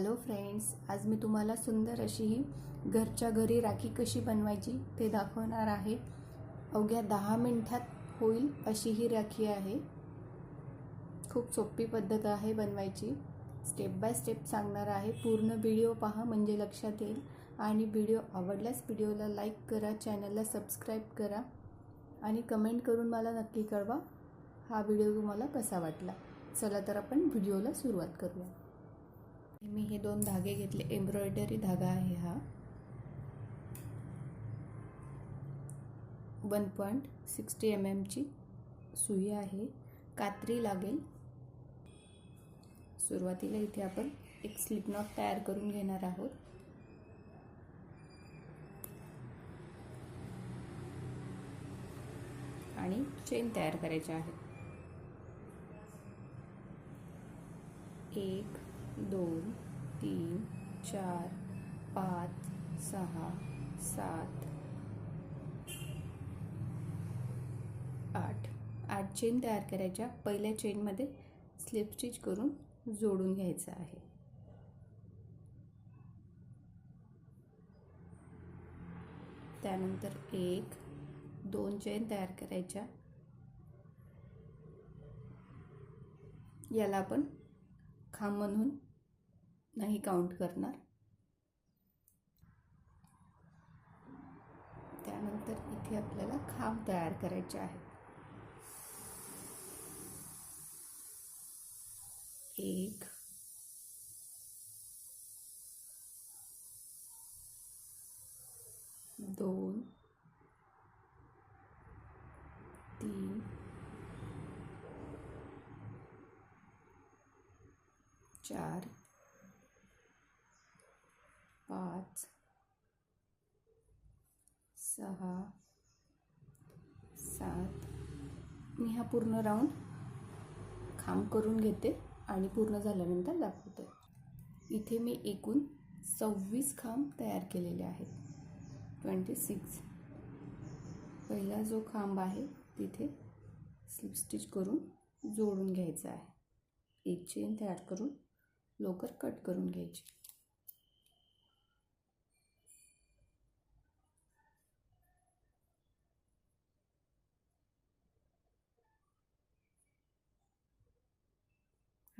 Hello friends आज मी तुम्हाला सुंदर अशी ही घरच्या घरी राखी कशी बनवायची ते दाखवणार आहे. अवघ्या दहा मिनटात होईल अशी ही राखी आहे. खूप सोपी पद्धत आहे बनवायची. स्टेप बाय स्टेप सांगणार आहे. पूर्ण व्हिडिओ पहा म्हणजे लक्षात येईल. आणि व्हिडिओ आवडल्यास व्हिडिओला लाईक करा चॅनलला सबस्क्राईब करा आणि कमेंट करून मला नक्की कळवा. हा व्हिडिओ तुम्हाला कसा वाटला? चला तर आपण व्हिडिओला सुरुवात करूया. मी हे दोन धागे घेतले. एम्ब्रॉयडरी धागा आहे हा. वन पॉईंट सिक्स्टी एम एमची सुई आहे. कात्री लागेल. सुरुवातीला इथे आपण एक स्लिप नॉट तयार करून घेणार आहोत. आणि चेन तयार करायचे आहे एक दोन तीन चार पाच सहा सात आठ. आठ चेन तयार करायच्या. पहिल्या चेनमध्ये स्लिप स्टिच करून जोडून घ्यायचं आहे. त्यानंतर एक दोन चेन तयार करायच्या. याला आपण खांब म्हणून नाही काउंट करणार. त्यानंतर इथे आपल्याला खांब तयार करायचे आहे एक दोन तीन चार पाच सहा सात. मी हा पूर्ण राऊंड खांब करून घेते आणि पूर्ण झाल्यानंतर दाखवते. इथे मी एकूण सव्वीस खांब तयार केलेले आहेत. ट्वेंटी सिक्स पहिला जो खांब आहे तिथे स्लिप स्टिच करून जोडून घ्यायचा आहे. एक चेन तयार करून लवकर कट करून घ्यायची.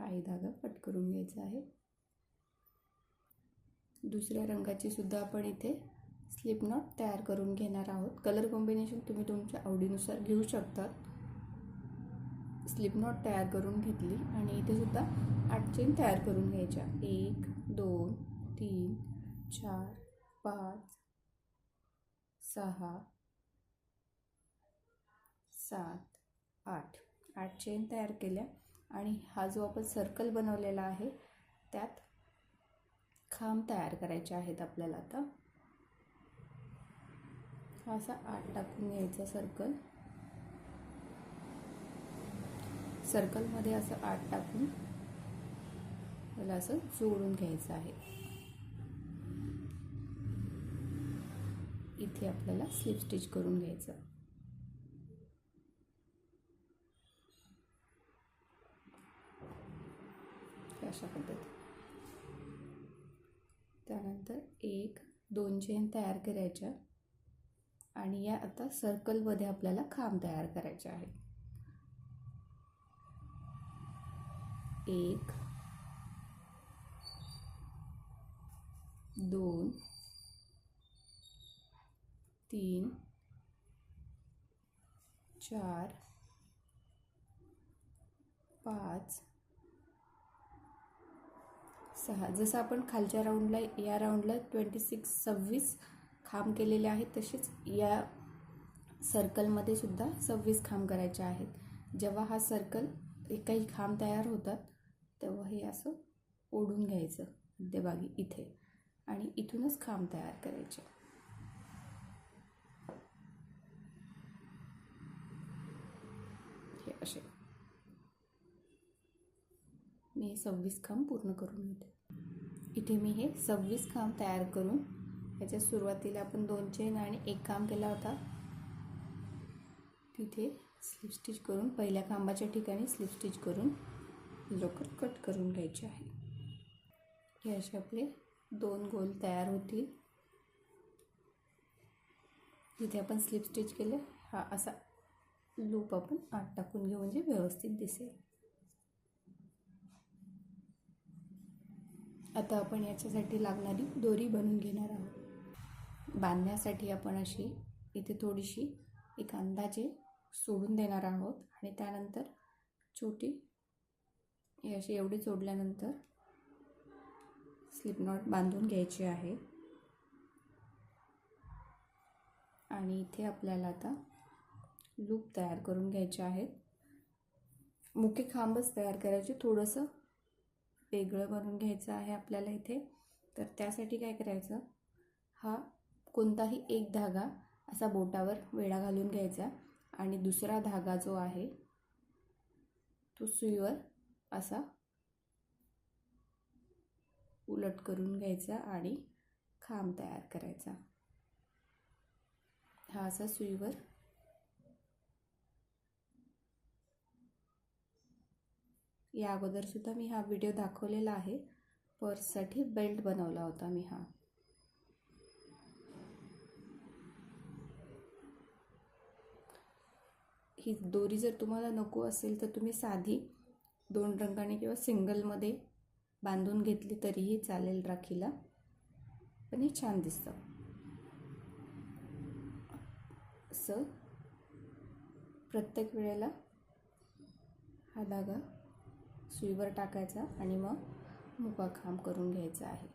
हाही धागा कट करून घ्यायचा आहे. दुसऱ्या रंगाची सुद्धा आपण इथे स्लिप नॉट तयार करून घेणार आहोत. कलर कॉम्बिनेशन तुम्ही तुमच्या आवडीनुसार घेऊ शकता स्लिप नॉट तयार करून घेतली आणि इथे सुद्धा आठ चेन तयार करून घ्यायच्या. एक दोन तीन चार पाच सहा सात आठ. आठ चेन तयार केल्या. आणि हा जो आपण सर्कल बनवलेला आहे त्यात खांब तयार करायचे आहेत आपल्याला आता. हा असा आत टाकून घ्यायचा सर्कल सर्कलमध्ये असं आत टाकून त्याला असं जोडून घ्यायचं आहे. इथे आपल्याला स्लिप स्टिच करून घ्यायचं. अशा पद्धती. त्यानंतर एक दोन चेन तयार करायच्या आणि या आता सर्कलमध्ये आपल्याला खांब तयार करायचे आहे एक दोन तीन चार पाच सहा. जसं आपण खालच्या राऊंडला या राऊंडला ट्वेंटी सिक्स सव्वीस खांब केलेले आहेत तसेच या सर्कलमध्ये सुद्धा सव्वीस खांब करायचे आहेत. जेव्हा हा सर्कल काही खांब तयार होतात तेव्हा हे असं ओढून घ्यायचं मध्यभागी इथे. आणि इथूनच खांब तयार करायचे. हे असे. हे सव्वीस खांब पूर्ण करून घेते. इथे मी हे सव्वीस खांब तयार करून याच्या सुरुवातीला आपण दोन चेन आणि एक काम केला होता. तिथे स्लिप स्टिच करून पहिल्या खांबाच्या ठिकाणी स्लिप स्टिच करून लवकर कट करून घ्यायचे आहे. हे असे आपले दोन गोल तयार होतील. जिथे आपण स्लिप स्टिच केलं हा असा लूप आपण आत टाकून घेऊ म्हणजे व्यवस्थित दिसेल. आता आपण याच्यासाठी लागणारी दोरी बनवून घेणार आहोत. बांधण्यासाठी आपण अशी इथे थोडीशी एक अंदाजे सोडून देणार आहोत आणि त्यानंतर छोटी हे अशी एवढी जोडल्यानंतर स्लिप नॉट बांधून घ्यायची आहे. आणि इथे आपल्याला आता लूप तयार करून घ्यायचे आहेत. मुके खांबच तयार करायचे थोडंसं वेगळं बनवून घ्यायचं आहे आपल्याला इथे. तर त्यासाठी काय करायचं? हा कोणताही एक धागा असा बोटावर वेळा घालून घ्यायचा आणि दुसरा धागा जो आहे तो सुईवर असा उलट करून घ्यायचा आणि खांब तयार करायचा. हा असा सुईवर या अगोदरसुद्धा मी हा व्हिडिओ दाखवलेला आहे. पर्ससाठी बेल्ट बनवला होता मी हा. ही दोरी जर तुम्हाला नको असेल तर तुम्ही साधी दोन रंगाने किंवा सिंगलमध्ये बांधून घेतली तरीही चालेल राखीला. पण हे छान दिसतं. असं प्रत्येक वेळेला हा धागा सुईवर टाकायचा आणि मग मुका करून घ्यायचा आहे.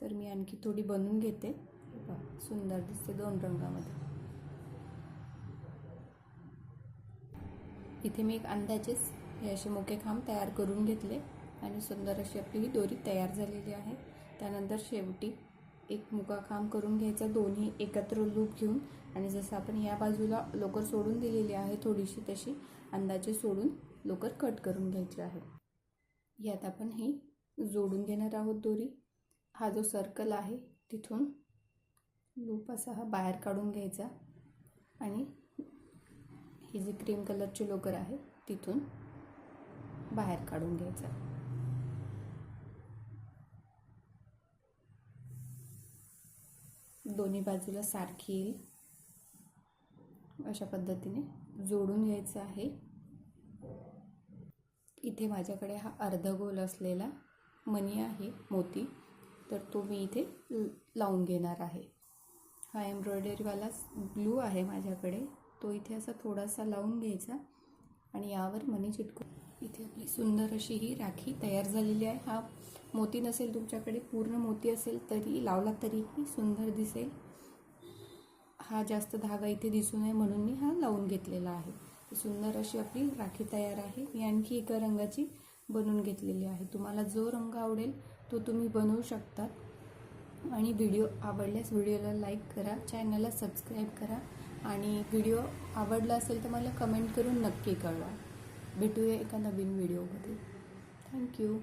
तर मी आणखी थोडी बनवून घेते. सुंदर दिसते दोन रंगामध्ये. इथे मी एक अंदाजेच हे असे मोके खांब तयार करून घेतले आणि सुंदर अशी आपली ही दोरी तयार झालेली आहे. त्यानंतर शेवटी एक मुका काम करून घ्यायचा दोन्ही एकत्र लूप घेऊन. आणि जसं आपण या बाजूला लोकर सोडून दिलेली आहे थोडीशी तशी अंदाजे सोडून लोकर कट करून घ्यायची आहे. यात आपण ही जोडून घेणार आहोत दोरी. हा जो सर्कल आहे तिथून लूप असा हा बाहेर काढून घ्यायचा. आणि ही जी क्रीम कलरची लोकर आहे तिथून बाहेर काढून घ्यायचा. दोन्ही बाजूला सारखी येईल. अशा पद्धतीने जोडून घ्यायचं आहे. इथे माझ्याकडे हा अर्धगोल असलेला मणी आहे मोती. तर तो मी इथे लावून घेणार आहे. हा एम्ब्रॉयडरीवाला ग्लू आहे माझ्याकडे. तो इथे असा थोडासा लावून घ्यायचा आणि यावर मणी चिटकून इथे आपली सुंदर अशी ही राखी तयार झालेली आहे. हा मोती नसेल तुमच्याकडे पूर्ण मोती असेल तरी लावला तरीही सुंदर दिसेल. हा जास्त धागा इथे दिसू नये म्हणून मी हा लावून घेतलेला आहे. सुंदर अशी आपली राखी तयार आहे. मी आणखी एका रंगाची बनवून घेतलेली आहे. तुम्हाला जो रंग आवडेल तो तुम्ही बनवू शकता. आणि व्हिडिओ आवडल्यास व्हिडिओला लाईक करा चॅनलला सबस्क्राईब करा. आणि व्हिडिओ आवडला असेल तर मला कमेंट करून नक्की कळवा. भेटूया एका नवीन व्हिडिओमध्ये थँक्यू